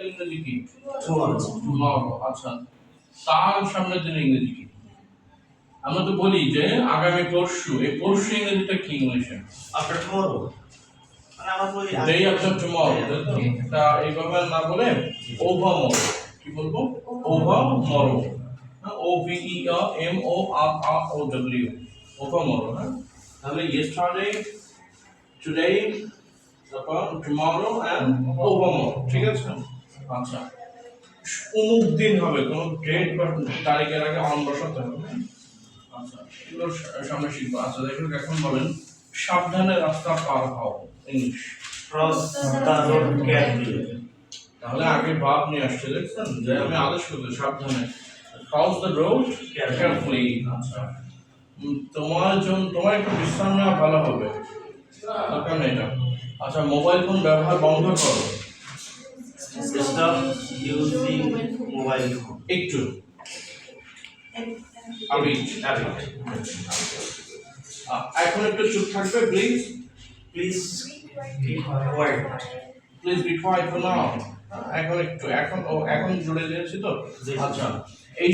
ইংরেজি কি. টুমরো আচ্ছা। তার সামনের দিন ইংরেজি কি? আমরা তো বলি যে আগামী পরশু এই পরশু ইংরেজিটা কি ইংলিশে. মানে আমরা বলি ডে আফটার টুমরো এটা এইভাবে না বলে ওভার মরো কি বলব? Over O V E M O R R O W over হ্যাঁ? তাহলে ইয়েস্টারডে টুডে তারপর টুমরো এন্ড ওভার মরো ঠিক আছে? আচ্ছা অমুক দিন হবে? কোনো ডেট বা তারিখের আগে অন বসাতে হবে? আচ্ছা এগুলো সামনে শিখব। আচ্ছা দেখুন এখন বলেন, সাবধানে রাস্তা পার হও, ইংলিশ. তাহলে আগে ভাব নিয়ে আসছে, দেখছেন? যে আমি আদেশ করতে সাবধানে। ক্রস দ্য রোড কেয়ারফুলি আচ্ছা। তোমার জন্য, তোমার একটু বিশ্রাম নেওয়া ভালো হবে। দরকার নেই এটা। আচ্ছা মোবাইল ফোন ব্যবহার বন্ধ করো। Stop using mobile phone. একটু এখন একটু চুপ থাকবে please quiet. Please be quiet for now এখন একটু এখন ও এখন জুড়ে দিয়েছি তো আচ্ছা এই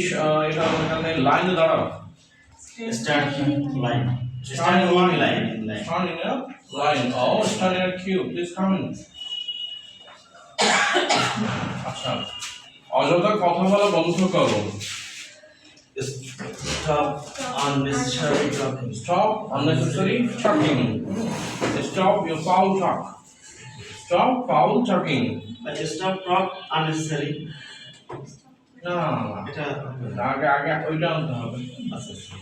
এটা এখানে লাইনে দাঁড়াও Start line. Stand in one line. line. Stand in a line. Oh, stand in a আচ্ছা। অযথা কথা বলা বন্ধ করো। Stop unnecessary stop unnecessary talking stop your foul talk stop foul talking I just stop না এটা আগে আগে ওইটা আনতে হবে।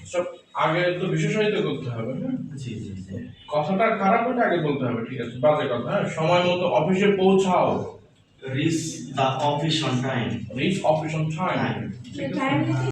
স্টপ আগে তো বিশেষায়িত করতে হবে হ্যাঁ? জি জি কথাটা খারাপ হলে আগে বলতে হবে ঠিক আছে? বাজে কথা হ্যাঁ? সময় মতো অফিসে পৌঁছাও। reach the office on time. Reach office on time. time.